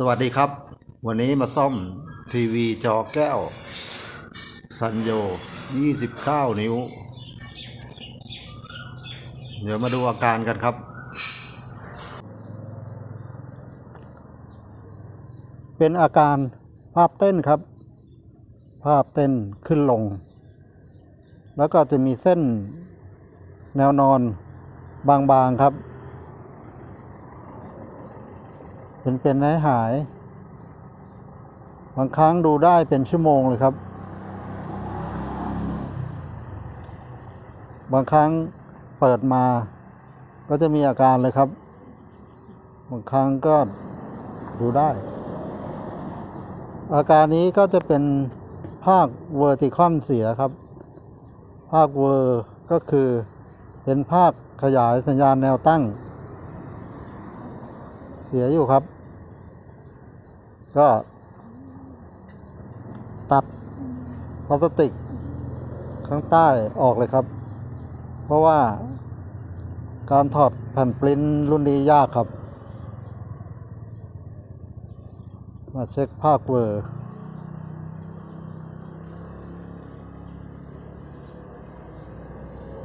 สวัสดีครับ วันนี้มาซ่อมทีวีจอแก้ว ซันโย 29 นิ้ว เดี๋ยวมาดูอาการกันครับ เป็นอาการภาพเต้นครับ ภาพเต้นขึ้นลง แล้วก็จะมีเส้นแนวนอนบางๆครับ เป็นเป็นหายหาย บางครั้งดูได้เป็นชั่วโมงเลยครับ บางครั้งเปิดมา ก็จะมีอาการเลยครับ บางครั้งก็ดูได้ อาการนี้ก็จะเป็นภาคเวอร์ติคอนเสียครับ ภาคเวอร์ก็คือเป็นภาคขยายสัญญาณแนวตั้ง เสียอยู่ครับ ก็ ตัดพลาสติก ข้างใต้ออกเลยครับ เพราะว่าการถอดแผ่นปริ้นรุ่นนี้ยากครับ มาเช็คภาคเวอร์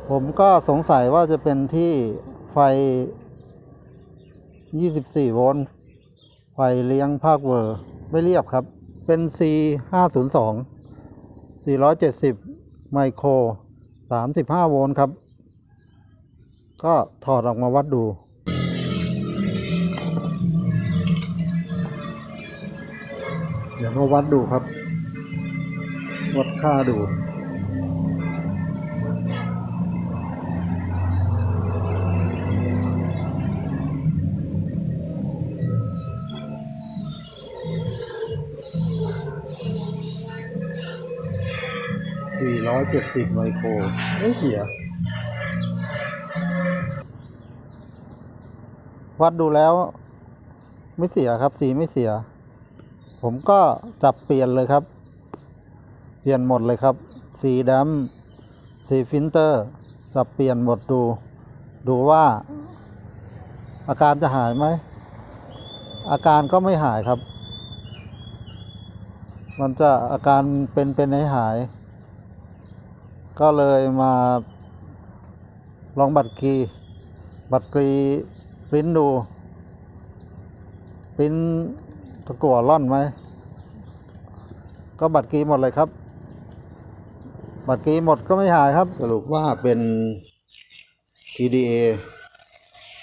ผมก็สงสัยว่าจะเป็นที่ไฟ 24 โวลต์ไฟเลี้ยงภาคเวอร์ไม่เรียบครับ เป็น C 502 470 ไมโคร 35 โวลต์ครับ ก็ถอดออกมาวัดดูเดี๋ยวมาวัดดูครับ วัดค่าดู 470 ไมโคร ไม่เสีย วัดดูแล้ว ไม่เสียครับ สีไม่เสีย ผมก็จับเปลี่ยนเลยครับ เปลี่ยนหมดเลยครับ สีดำสีฟิลเตอร์ จับเปลี่ยนหมดดู ดูว่า อาการจะหายไหม อาการก็ไม่หายครับมันจะอาการเป็นเป็นให้หาย ก็เลยมาลองบัตรกีบัตรกรีปริ้นดูปริ้นตะกั่วร่อนไหมก็บัตรกีหมดเลยครับ บัตรกีหมดก็ไม่หายครับ สรุปว่าเป็น TDA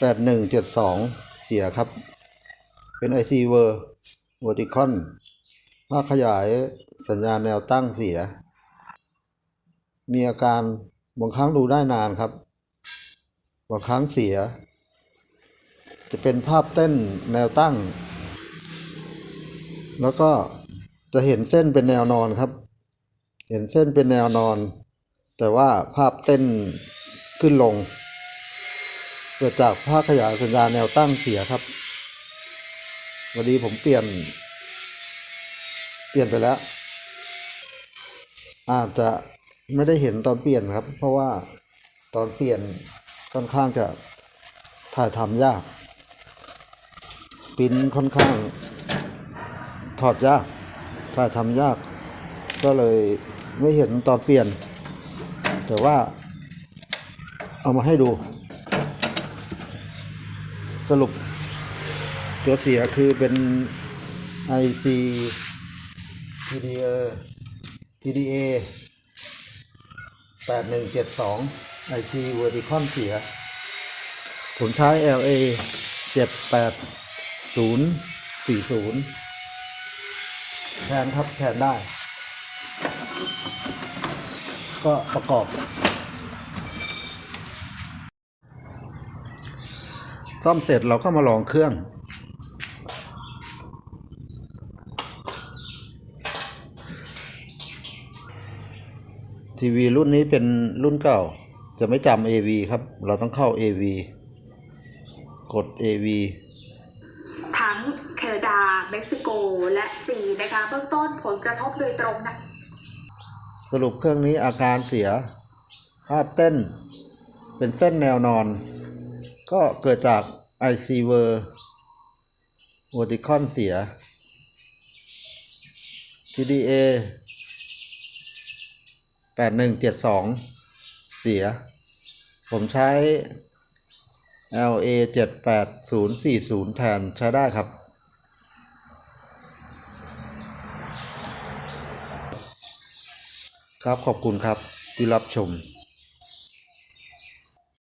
8172 เสียครับ เป็น IC v e r Verticon ภาคขยายสัญญาณแนวตั้งเสีย มีอาการบางครั้งดูได้นานครับ บางครั้งเสีย จะเป็นภาพเต้นแนวตั้ง แล้วก็จะเห็นเส้นเป็นแนวนอนครับ เห็นเส้นเป็นแนวนอน แต่ว่าภาพเต้นขึ้นลง เกิดจากภาคขยายสัญญาณแนวตั้งเสียครับวันนี้ผมเปลี่ยน เปลี่ยนไปแล้ว อาจจะ ไม่ได้เห็นตอนเปลี่ยนครับ เพราะว่าตอนเปลี่ยนค่อนข้างจะถ่ายทำยากปิ้นค่อนข้างถอดยากถ่ายทำยาก ก็เลยไม่เห็นตอนเปลี่ยน แต่ว่าเอามาให้ดู สรุป ตัวเสียคือเป็น IC TDA TDA 8172 IC Verticon เสีย ผมใช้ LA 78040 แทนครับแทนได้ ก็ประกอบ ซ่อมเสร็จเราก็มาลองเครื่อง ทีวีรุ่นนี้เป็นรุ่นเก่า จะไม่จำ AV ครับ เราต้องเข้า AV กด AV ทั้งแคนาดา เม็กซิโก และจีนนะคะ เบื้องต้นผลกระทบโดยตรงนะ สรุปเครื่องนี้อาการเสียภาพเต้น เป็นเส้นแนวนอน ก็เกิดจาก IC v e r วอติคอนเสีย TDA 8172 เสีย ผมใช้ LA 78040 แทนใช้ได้ครับ ครับขอบคุณครับที่รับชม